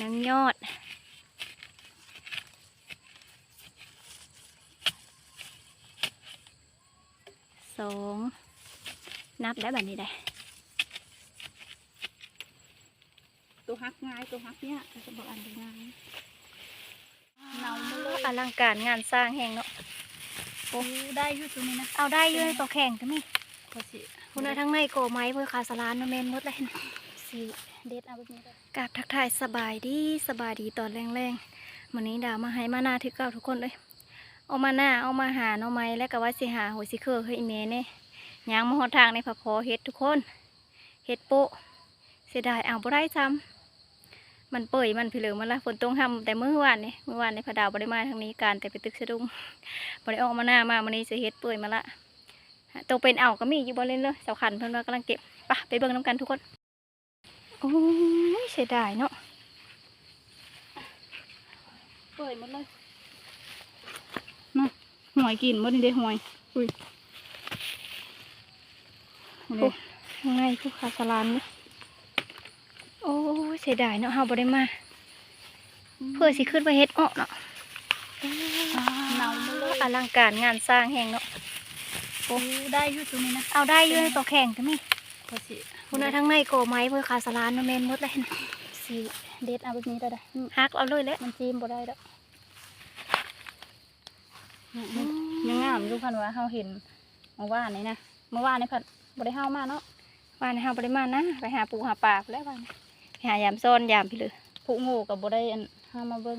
นางยอด สอง นับได้แบบนี้ได้ ตัวฮักง่าย ตัวฮักเนี่ยจะบอกอันง่ายเนามาเลยอลังการงานสร้างแห่งเนาะโอ้ได้อยู่ตรงนี้นะ เอาได้อยืนตัวแข่งก็มีพอสิคุณเอาทั้งในโกไม้เพื่อคาสลานมาเมนหมดเลยนะ สิเด็ดเอาแบบนี้เลยกาบทักทายสบายดีสบายดีตอนแรงๆวันนี้ดาวมาให้มาหน้าทึกเก้าทุกคนเลยเอามาหน้าเอามาหาน่อไม้และก็ว่าสิหาหัวสิเคอเฮ้ยอีเมเนี่ยยางมาหอดทางในผักพอเฮ็ดทุกคนเฮ็ดโปะเสียดายเอาบ่ได้ซ้ำมันเปื่อยมันผิเหลืองมันละฝนตกทำแต่เมื่อวานนี่เมื่อวานในพระดาวบ่ได้มาทางนี้การแต่ไปตึกสะดุ้งบ่ได้ออกมาหน้ามาวันนี้จะเฮ็ดเปื่อยมาละตัวเป็นเอาก็มีอยู่บ่เล่นเลยเสาขันเพิ่อนว่ากำลังเก็บปะไปเบิ่งน้ำกันทุกคน โอ้ยเสียดายเนาะเปิดหมดเลยน่ะหวยกินหมดนี่เด้หวยอุ้ยนี่เด้ข้างในคือคาสลานนี่โอ้ยเสียดายเนาะเฮาบ่ได้มา เพื่อสิขึ้นไปเฮ็ดอ้อเนาะเนามาเลยอลังการงานสร้างแห่งเนาะโอ้ได้อยู่ตรงนี้นะ เอาได้อยู่ในตัวแข่งก็มีพอสิ คุณเอาทั้งในโกไม้เพื่อคาสลานมาเมนหมดเลยนะสิเด็ดเอาแบบนี้ได้ได้อืมฮักเอาเลยแหละมันจีมบ่ได้ดอกเนี่ยมันยังงามอยู่พันว่าเฮาเห็นเมื่อวานนี้นะเมื่อวานนี้พันบ่ได้เฮามาเนาะว่าในเฮาบ่ได้มานะไปหาปูหาปลาพู้นแหล้วว่าไปหายามซ่อนยามพี่เลยผู้โง่กับบ่ได้อันเฮามาเบิ่ง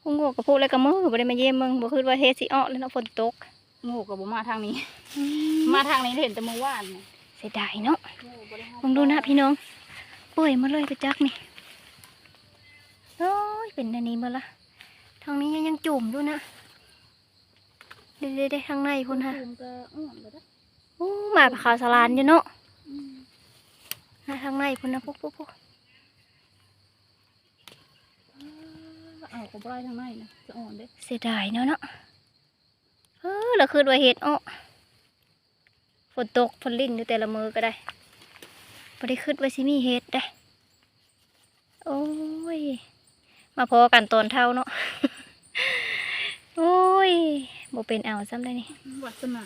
ผู้โง่กับผู้แล้วก็มือบ่ได้มาเยี่ยมมึงบ่คิดว่าเฮ็ดสิอ้อแล้วเนาะฝนตกโง่กับบ่มาทางนี้ มาทางนี้เห็นแต่เมื่อวานนี่ เสียดายเนาะโง่บ่ได้เฮาลองดูนะพี่น้องเปื่อยมาเลยไปจักนี่โอ้ยเป็นอันนี้มาละทางนี้ยังยังจุ่มอยู่นะเด้เด้ทางในพุ่นฮะภูมิก็อ้วนบ่ได้โอ้มาไปขาวสลานอยู่เนาะอืมนะทางในพุ่นนะปุ๊บปุ๊บปุ๊บเอาก็บ่ได้ทางในนะจะอ่อนเด้เสียดายเนาะเนาะเออเราคืนว่าเห็ดอ้อ ฝนตกฝนลิ่นอยู่แต่ละมือก็ได้บ่ได้คืดว่าสิมีเห็ดได้ โอ้ย มาพอกันตอนเท่าเนาะ โอ้ยบ่เป็นเอาซ้ำได้นี่วัสนา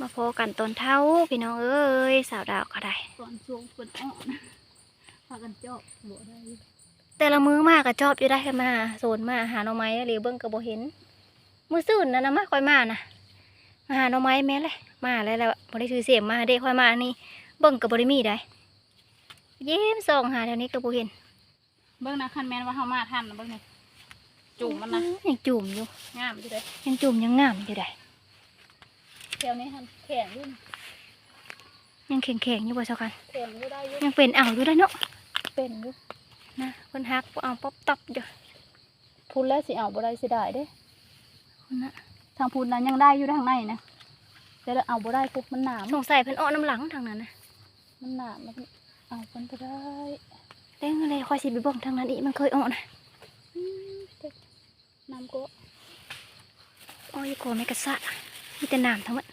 มาพอกันตอนเท่าพี่น้องเอ้ยสาวดาวก็ได้ตอนช่วงเพิ่นอ่อนพากันเจาะบ่ได้อยู่แต่ละมือมากก็ชอบอยู่ได้ขึ้นมาโซนมาหาหน่อไม้หรือเบิ่งก็บ่เห็น มือซื่นนะนะมาค่อยมานะ มาหาหน่อไม้แม่เลยมาแล้วแล้วบ่ได้ถือเสียมมาเด้ค่อยมานี่เบิ่งก็บ่ได้มีได้ เยิ้มส่องหาแถวนี้ก็บ่เห็นเบิ่งนะคันแม่นว่าเฮามาทันนะเบิ่งนี่จุ่มมันนะยังจุ่มอยู่งามอยู่เด้ยังจุ่มยังงามอยู่ได้แถวนี้หันแข็งอยู่ยังแข็งๆอยู่บ่เจ้ากันแข็งอยู่ได้อยู่ยังเป็นอ่าวอยู่ได้เนาะเป็นอยู่นะเพิ่นฮักบ่เอาป๊อบตับอยู่พูนแล้วสิเอาบ่ได้สิได้เด้พุ่นน่ะ ทางพูนนั้นยังได้อยู่ทางในนะแต่เราเอาบ่ได้ปุ๊บมันหนามสงสัยเพิ่นอ้อน้ำหลังทางนั้นนะมันหนามมันเอาคนบ่ได้เด้งอะไรค่อยสิไปเบิ่งทางนั้นอีกมันเคยอ้อนะอืมเด็กน้ำก็อ้อยโกไม่กระสะมีแต่น้ำทั้งหมด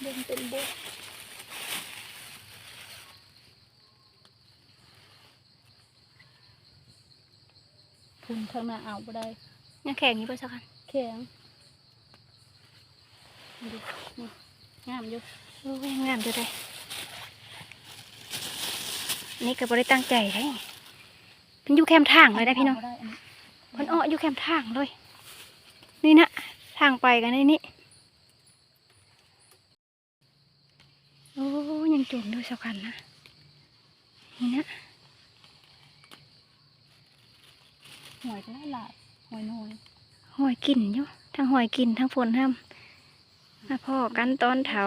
เดินเป็นบุกพูนทางหน้าเอาบ่ได้ยังแข็งอยู่บ่เจ้ากัน แข็งดูนี่งามอยู่โอ้ยงามอยู่ได้นี่ก็บ่ได้ตั้งใจได้เพิ่นอยู่แคมป์ทางเลยได้พี่น้องเาบ่ได้อันนี้เพิ่นอ้ออยู่แคมป์ทางเลย นี่นะทางไปกันในนี้โอ้ยังจุ่มด้วยเจ้ากันนะนี่นะหอยก็ได้หลายหอยน้อย หอยกินอยู่ทั้งหอยกินทั้งฝนห้ำมาพ่อกันตอนเถา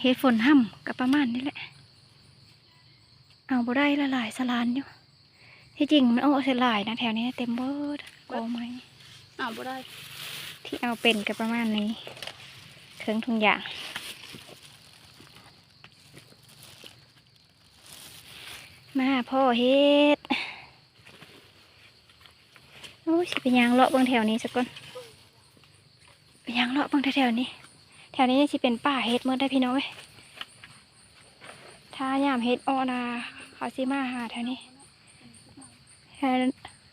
เฮ็ดฝนห้ำกับประมาณนี้แหละ เอาบ่ได้ละลายสลานอยู่ที่จริงมันเอาเสียหลายนะแถวนี้เต็มเบิดโกไหมเอาบ่ได้ ที่เอาเป็นกับประมาณนี้เครื่องทุงอย่างมาพ่อเฮ็ด โอ้ ยสิไปยางเลาะบางแถวนี้สักก่อนไปยางเลาะบางแถวนี้ แถวนี้สิเป็นป่าเฮ็ดเมื่อได้พี่น้องเว้ยถ้ายามเฮ็ดออนาเขาสิมาหาแถวนี้เอ่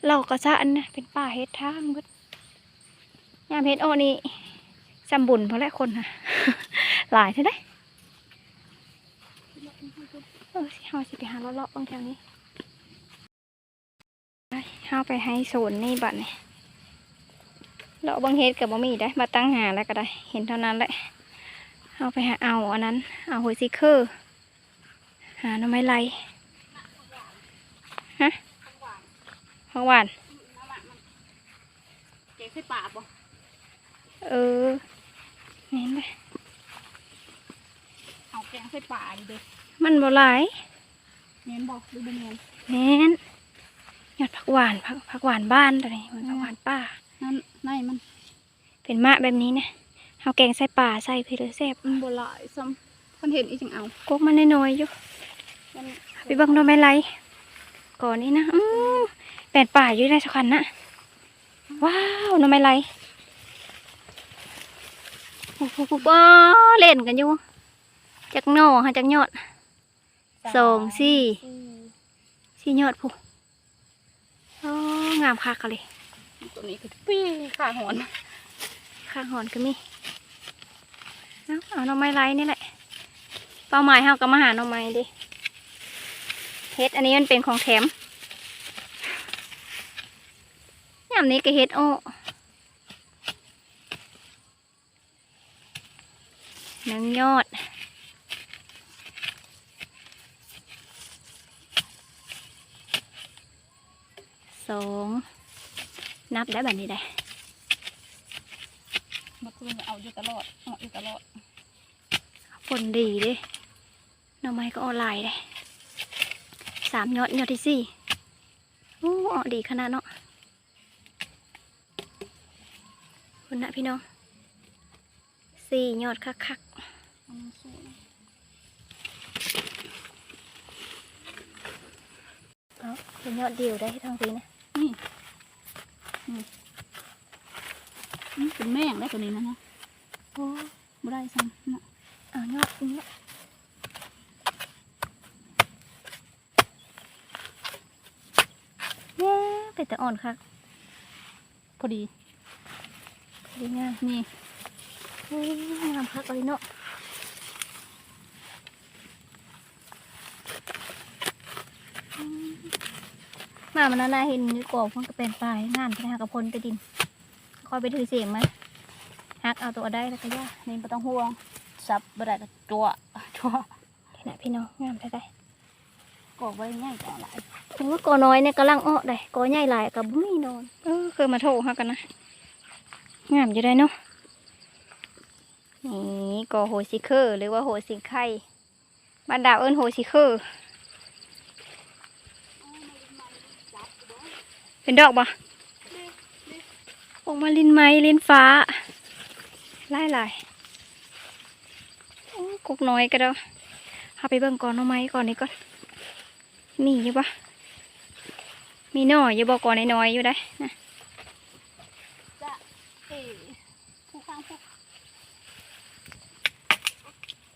เราก็จะอันนะเป็นป่าเฮ็ดทางเบิดยามเฮ็ดออนี่จำบุญเพราะแหละคนนะหลายเท่าไดเออเฮาสิไปหาเลาะๆบางแถวนี้ เฮาไปให้โซนนี่บัดนี่เลาะบางเฮ็ดกับบ่มีได้ มาตั้งหาแล้วก็ได้ เห็นเท่านั้นแหละเอาไปหาเอาอันนั้น เอาหัวซิเคอร์หาหน่อไม้ไรฮะผักหวานเจ๊ใส่ป่าบ่เออเน้นเลยเอาแกงใส่ป่าดิเด้มันบ่หลายเน้นบ่ดูบ่เน้นเน้น ยอดผักหวานผักผักหวานบ้านตัวนี้มันผักหวานป่านั่นในมัน เป็นมะแบบนี้นะเอาแกงใส่ป่าใส่เพลือแซ่บมันบ่หลายซ้ำคนเห็นอีจังเอากกมันน้อยๆอยู่มันไปเบังหน่อไม้ไรก่อนนี้นะอือแปดป่าอยู่ในสักคันนะว้าวหน่อไม้ไรโอ้โหว้าเล่นกันอยู่จักหน่อฮะจักยอดสองสี่สี่ยอดผู้โอ้ งามคักอะเลยตัวนี้คือปี้ขาหอนข้างหอนก็มีเอาเอาหน่อไม้ไรนี่แหละ เป้าหมายเฮาก็มาหาหน่อไม้เดิเฮ็ดอันนี้มันเป็นของแถมยามนี้ก็เฮ็ดโอ้หนึ่งยอด สองนับได้แบบนี้ได้เมื่อคืนเอาอยู่ตลอดเอาอยู่ตลอดผลดีเด้หน่อไม้ก็ออนไลน์เลยสามยอดยอดที่สี่โอ้ออกดีขนาดเนาะคุณนะพี่น้องสี่ยอดคักคักเอามาสู้นะๆเอาเป็นยอดเดียวได้ทั้งปีนะ นี่นี่นี่เป็นแม่งได้ตัวนี้นะนะโอ้บ่ได้ซ้ำนะเอายอดนี้ละเย้เป็นแต่อ่อนคักพอดีดีงามนี่โอ้ยงามคักเลยเนาะ มามันน่าเห็นอยู่กบมันก็เป็นปลายงานไปหากระพลไปดิน คอยไปถือเสียงมฮักเอาตัวได้แล้วก็ย่านี่บ่ต้องห่วงซับบ่ได้ก็จั่วจั่วขนาดพี่น้องงามได้ได้กอไว้ง่ายกว่าหลายถึงว่ากอน้อยเนี่ยกำลังอ้อได้กอใหญ่หลายกับบุ้มีนอนเออเคยมาโทรหากันนะงามอยู่ได้เนาะนี่กอโหซิเคอร์หรือว่าโหซิไข่บ้านดาวเอิ้นโหซิเคอร์ เป็นดอกบ่ออกมาลินไม้ลินฟ้าไล่ลายๆโอ้กุกน้อยก็ได้เอาไปเบิ่งก่อนเอาไม้ก่อนนี่ก่อนมีอยู่ปะมีหน่อยอยู่บอกก่อนน้อยๆอยู่ได้นะจะเอ๋ผู้ข้างผู้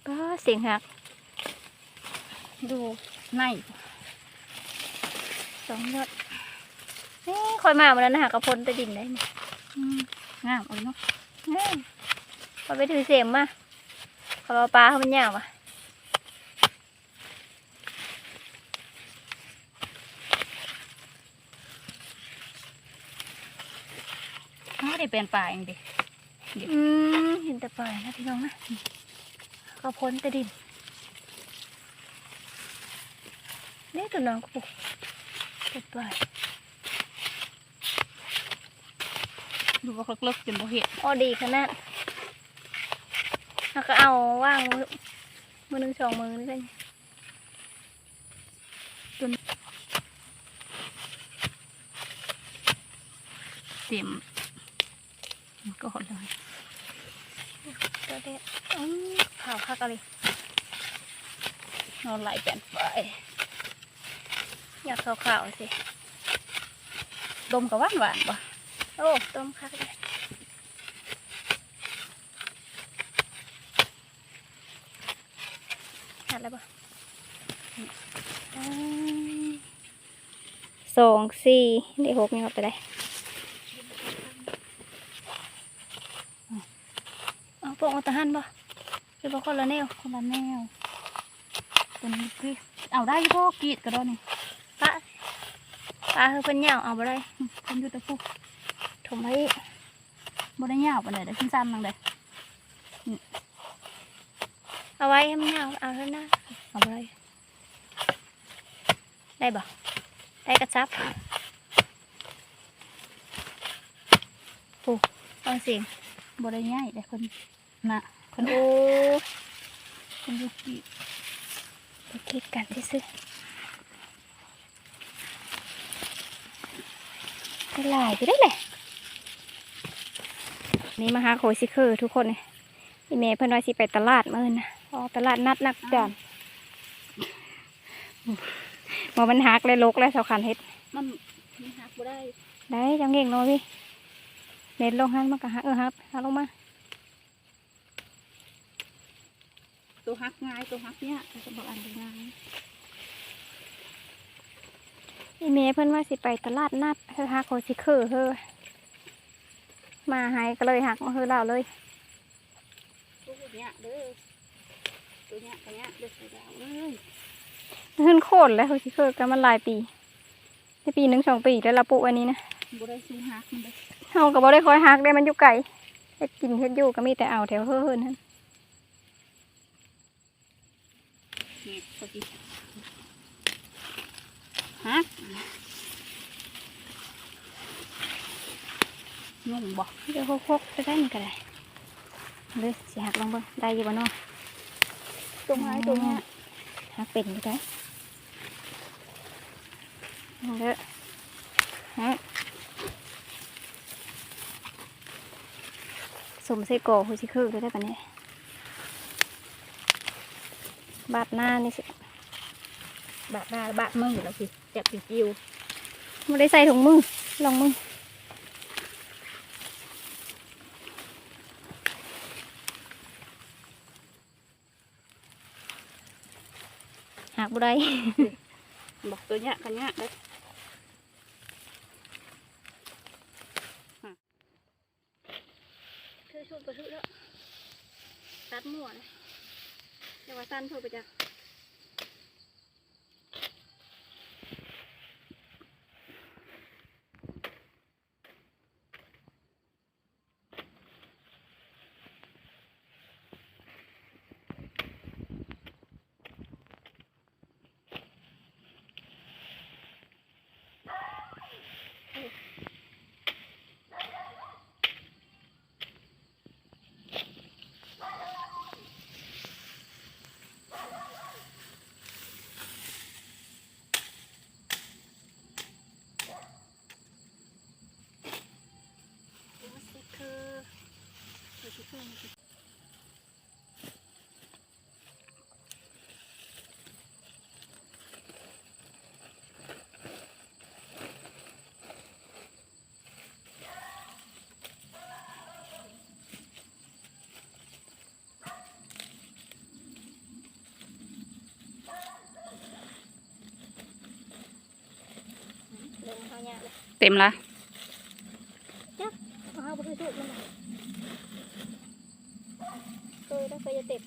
ก็เสียงหัก ดูในสองยอด เอ้ยคอยมาวันนั้นนะหากระพนไปดินได้นี่อืมงามเอาเนาะเอ้ยคอยไปถือเสียมมาคอยเอาปลาเขามันยาวอะไม่ได้เป็นป่าเองดิอืมเห็นแต่ปลายนะพี่น้องนะกระพนไปดินนี่ตัวน้องก็ปลูกเป็นปลาย ดูว่าเลิกๆจนบ่เห็นอ้อดีขนาดแล้วก็เอาว่างมือมือหนึ่งสองมือนี่เลยเต็มมันก็หดเลยตัวเด็ดอืมขาวคักอะไรนอนไหลแปนไปอยากขาวๆสิดมกับหวานหวานๆป่ะ โอ้ต้มคักเลยหัดแล้วปะอืมสองสี่ได้หกนี่เอาไปได้เอาพวกเอาตะหันบ่หรือบ่คนละแนวคนละแนวตัวนี้คือเอาได้พ่อกรีดก็ได้นี่ปะปลาคือเพิ่นเหยาวเอาบ่ได้เป็นอยู่ต่ผู้ถ มไว้บ่ได้ยาวปานใดเด้อสั้นๆนังเด้อเอาไว้ให้มันเหยาวเอาเท่านั้นเอาบ่ได้ได้บ่ได้กระชับโอ้ฟังเสียงบ่ได้ง่ายเด้อคนน่ะคนโอ้คนอยู่กรีดไปคิดกันที่ซื้อได้หลายไปได้เลย นี่มาหาโคซิเคอร์ทุกคนเลยอีเมย์เพิ่นว่าสิไปตลาดมื้อนะอ๋อตลาดนัดนักจอนบ่มันหักเลยลกเลยเสาขันเฮ็ดมันมันหักบ่ได้ได้จังเก่งเนาะพี่เน็ตลงหันมันก็หักเออครับหักลงมาตัวหักง่ายตัวหักเนี้ยจะบอกอันเดียวง่ายอีเมย์เพิ่นว่าสิไปตลาดนัดเธอหาโคซิเคอร์เธอ มาให้ก็เลยหักมาเฮอเราเลยตัวเนี้ยเด้อตัวเนี้ยตัวเนี้ยเด้อใส่ดาวเลยขึ้นโคตรแล้วโคซิเคอร์กันมันหลายปีในปีหนึ่งสองปีแล้วเราปลูกอันนี้นะบ่ได้ซื้อหักมันเด้อเฮาก็บ่ได้คอยหักได้มันอยู่ไกลเฮ็ดกินเฮ็ดอยู่ก็มีแต่เอาแถวเฮือนนั่น นี่ตัวที่หักยุ่งบ่เดี๋ยวโคกๆจะได้มันก็ได้เด้อสิหักลองเบิ่งได้อยู่บ่เนาะตัวไม้ตัวเนี้ยหักเป็นอยู่ได้เด้อฮะสมใส่กอโคซิเคอร์ได้ปะเนี่ยบาดหน้านี่สิบาดหน้าบาดมือแล้วสิจับจิ้วไม่ได้ใส่ถุงมือลองมือ หักบุได้ บอกตัวเนี้ยกันเนี้ยเด้อคือชุดประทุแล้วตัดหมวนะเดี๋ยวว่าสั้นเพิ่มไปจ้ะสิคือคือสิคือ เริ่มเข้าเนี่ยเลย เต็มละอ้าวบ่ได้ถูกมันน่ะเคยได้เคยจะเต็บ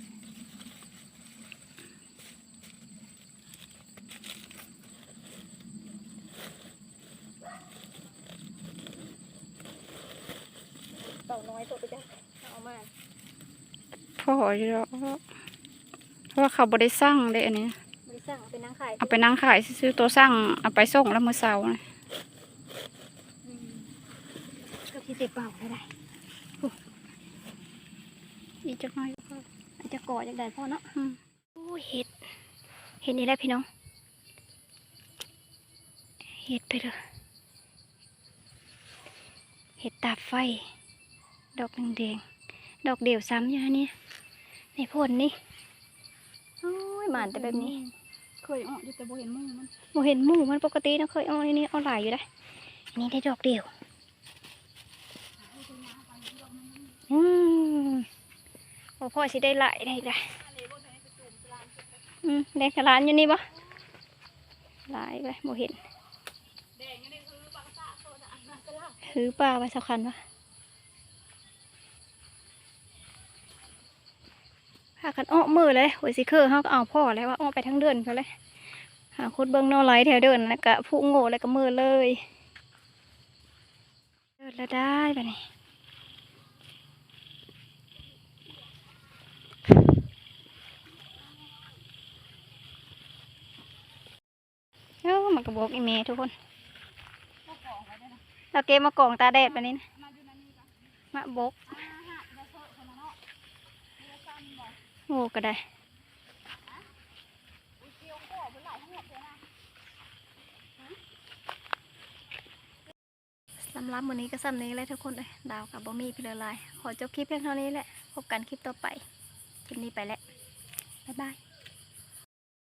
เต่าน้อยตัวไปจ้ะเอามาพ่ออยู่แล้วเพราะว่าเขาบริสั่งเด้อันนี้บริสั่งเอาไปนั่งขายเอาไปนั่งขายซื้อตัวสั่งเอาไปส่งแล้วมือเสาร์นะ อืมก็ที่ เต็บเปล่าได้ได้อีกจักหน่อยก็พออาจจะก่อจากใดพ่อเนาะอืมโอ้ยเห็ด เห็ดนี่แหละพี่น้อง เห็ดไปเลยเห็ดตาบไฟ ดอกแดงๆดอกเดี่ยวซ้ำอยู่นะเนี่ยในพ่นนี่โอ้ยหมานแต่แบบนี้ เคยออกอยู่แต่บ่เห็นมือมันโมเห็นหมูมันปกตินะเคยเอาอันนี้เอาหลายอยู่ได้อันนี้ได้ดอกเดียว อืม โอ้พ่อสิได้หลายได้ได้อืมได้ขลานอยู่นี่ปะหลายไปโมเห็นแดงนี่คือปลากระซ่าโซนอันนั้นก็ล่ะถือปลาไว้สำคัญวะพากันอ้อมือเลยโอ้ยสิคือเขาก็เอาพ่อแล้วว่าอ้อไปทั้งเดือนเขาเลยหาคุดเบิ้งนอไลแถวเดินแล้วก็ผู้โง่แล้วก็มือเลยเดินแล้วได้ปะนี่เอ้า มันกระบอกอีเมทุกคนเราเก็บมากองตาแดดปะนี้นะมาดูนั่นนี่ก็มาบกอ่าฮะมาเถอะคนละเนาะเรือซ้ำบ่โง่ก็ได้อุ้ยเกี่ยวก่อเป็นหลายหัวเลยนะสำหรับมื้อนี้ก็ซ้ำนี้แหละทุกคนเลยดาวกับบอมี่พี่เลลาย ขอจบคลิปเพียงเท่านี้แหละ พบกันคลิปต่อไป คลิปนี้ไปแล้ว บ๊ายบาย